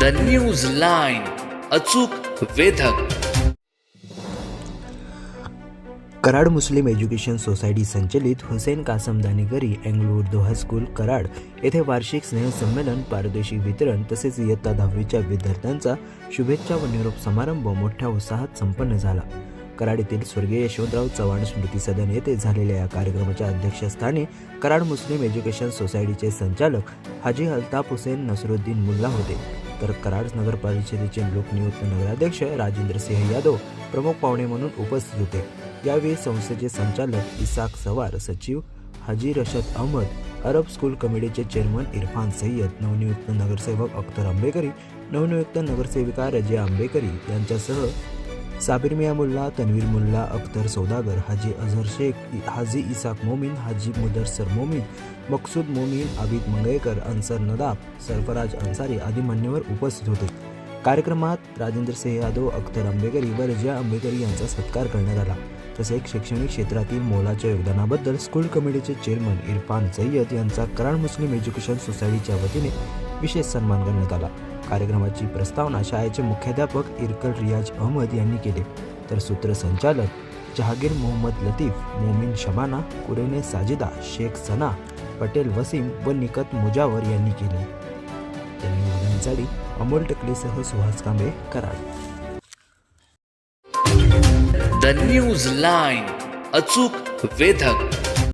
The news line अचूक वेधक. Karad Muslim education society संचलित Hussain Kasam Danegari Anglo Urdu high school Karad येथे वार्षिक स्नेहसंमेलन पारदर्शी वितरण तसेच इयत्ता दहावीच्या विद्यार्थ्यांचा शुभेच्छा व निरोप समारंभ मोठ्या उत्साहात संपन्न झाला. कराड येथील स्वर्गीय यशवंतराव चव्हाण स्मृती सदन येथे झालेल्या या कार्यक्रमाच्या अध्यक्षस्थानी कराड मुस्लिम एज्युकेशन सोसायटीचे संचालक हाजी अल्ताफ हुसेन नसरुद्दीन मुल्ला होते. तर कराड नगर परिषदेचे लोकनियुक्त नगराध्यक्ष राजेंद्र सिंह यादव प्रमुख पाहुणे म्हणून उपस्थित होते. यावेळी संस्थेचे संचालक इसाक सवार सचिव हाजी रशद अहमद अरब स्कूल कमिटीचे चेअरमन इरफान सय्यद नवनियुक्त नगरसेवक अख्तर आंबेकरी नवनियुक्त नगरसेविका रजिया आंबेकरी यांच्यासह साबिर मिया मुल्ला तन्वीर मुल्ला अख्तर सौदागर हाजी अझर शेख हाजी इसाक मोमीन हाजी मुदरसर मोमीन मकसूद मोमीन आबिद मंगळेकर अन्सर नदाब सरफराज अन्सारी आदी मान्यवर उपस्थित होते. कार्यक्रमात राजेंद्र सिंह यादव अख्तर आंबेकरी व रजिया आंबेकरी यांचा सत्कार करण्यात आला. तसेच शैक्षणिक क्षेत्रातील मोलाच्या योगदानाबद्दल स्कूल कमिटीचे चेअरमन इरफान सय्यद यांचा कराड मुस्लिम एज्युकेशन सोसायटीच्या वतीने विशेष सन्मान करण्यात आला. कार्यक्रमाची प्रस्तावना शाळेचे मुख्याध्यापक इरकल रियाज अहमद यांनी केले. तर सूत्रसंचालक जहागीर मोहम्मद लतीफ मोमीन शबाना कुरेने साजिदा शेख सना पटेल वसीम व निकत मुजावर यांनी केले. त्यांनी योगदानासाठी Amol टकलेसह Suhas Kambe Karad. The news line अचूक वेधक.